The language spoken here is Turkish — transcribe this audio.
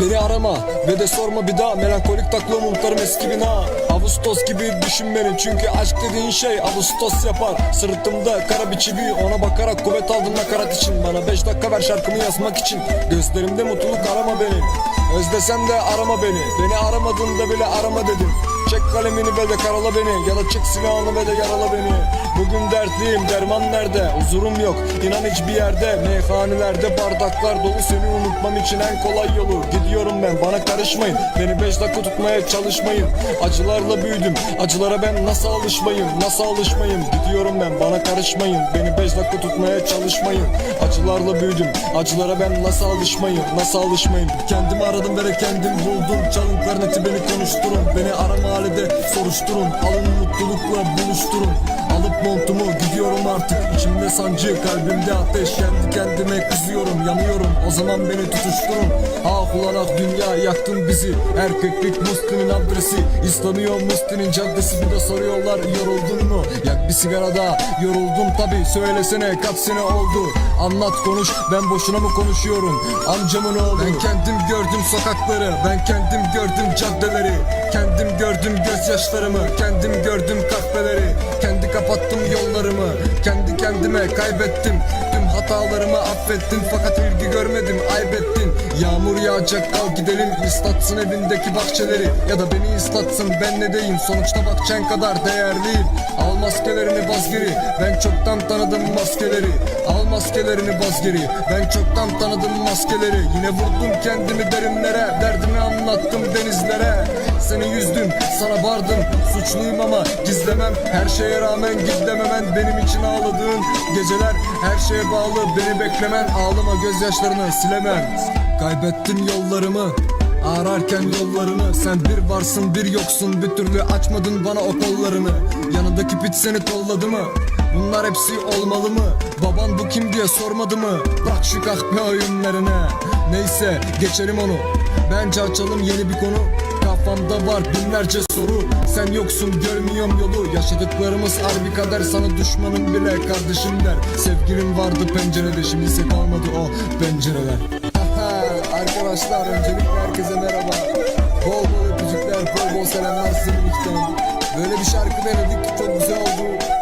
Beni arama ve de sorma bir daha. Melankolik taklı umutlarım eski bina. Ağustos gibi düşün beni çünkü aşk dediğin şey Ağustos yapar. Sırtımda kara bir çivi ona bakarak kuvvet aldım nakarat için. Bana 5 dakika ver şarkımı yazmak için. Gözlerimde mutluluk arama beni. Özlesen de arama beni. Beni aramadığında bile arama dedim. Çek kalemini ve de karala beni. Ya da çek silahını ve de yarala beni Bugün dertliyim derman nerede? Huzurum yok. İnan hiçbir yerde Meyhanelerde bardaklar dolu. Seni unutmam için en kolay yolu. Gidiyorum ben bana karışmayın. Beni beş dakika tutmaya çalışmayın. Acılarla büyüdüm. Acılara ben nasıl alışmayayım? Nasıl alışmayayım? Gidiyorum ben bana karışmayın. Beni beş dakika tutmaya çalışmayın. Acılarla büyüdüm. Acılara ben nasıl alışmayayım? Nasıl alışmayayım? Kendimi aradım ve kendim buldum. Çalın klarneti beni konuşturun. Beni arama halinde soruşturun. Alın mutlulukla buluşturun. Alıp gidiyorum artık İçimde sancı kalbimde ateş. Kendi kendime kızıyorum yanıyorum. O zaman beni tutuşturun. Ah ulan ah dünya yaktın bizi. Erkeklik Musti'nin adresi. İslamıyor Musti'nin caddesi. Bir de soruyorlar yoruldun mu? Yak bir sigara daha yoruldum tabi Söylesene kaç sene oldu? Anlat konuş. Ben boşuna mı konuşuyorum? Amcamın oğlu. Ben kendim gördüm sokakları. Ben kendim gördüm caddeleri. Kendim gördüm gözyaşlarımı. Kendim gördüm kahveleri. Kendi kapattım yollarımı Kendi kendime kaybettim. Tüm hatalarımı affettim. Fakat ilgi görmedim aybettin Yağmur yağacak al gidelim. İslatsın evindeki bahçeleri. Ya da beni islatsın ben ne deyim? Sonuçta bahçen kadar değerliyim Al maskelerini baz geri. Ben çoktan tanıdım maskeleri. Al maskelerini baz geri. Ben çoktan tanıdım maskeleri. Yine vurdum kendimi derinlere. Derdimi anlattım denizlere. Seni yüzdüm sana bardım. Suçluyum ama gizlemem. Her şeye rağmen gizlememen Benim için ağladığın geceler Her şeye bağlı beni beklemen Ağlama gözyaşlarını silemem Kaybettim yollarımı Ararken yollarını Sen bir varsın bir yoksun Bir türlü açmadın bana o kollarını Yanındaki piç seni kolladı mı? Bunlar hepsi olmalı mı? Baban bu kim diye sormadı mı? Bırak şu kahpe oyunlarını Neyse geçelim onu Bence açalım yeni bir konu Kafamda var binlerce soru. Sen yoksun görmüyorum yolu. Yaşadıklarımız harbi kader. Sana düşmanım bile kardeşim der. Sevgilim vardı pencerede Şimdi ise kalmadı o pencereler. Arkadaşlar öncelikle herkese merhaba. Bol bol öpücükler bol bol selamlar Zirvik'ten Böyle bir şarkı denedik çok güzel oldu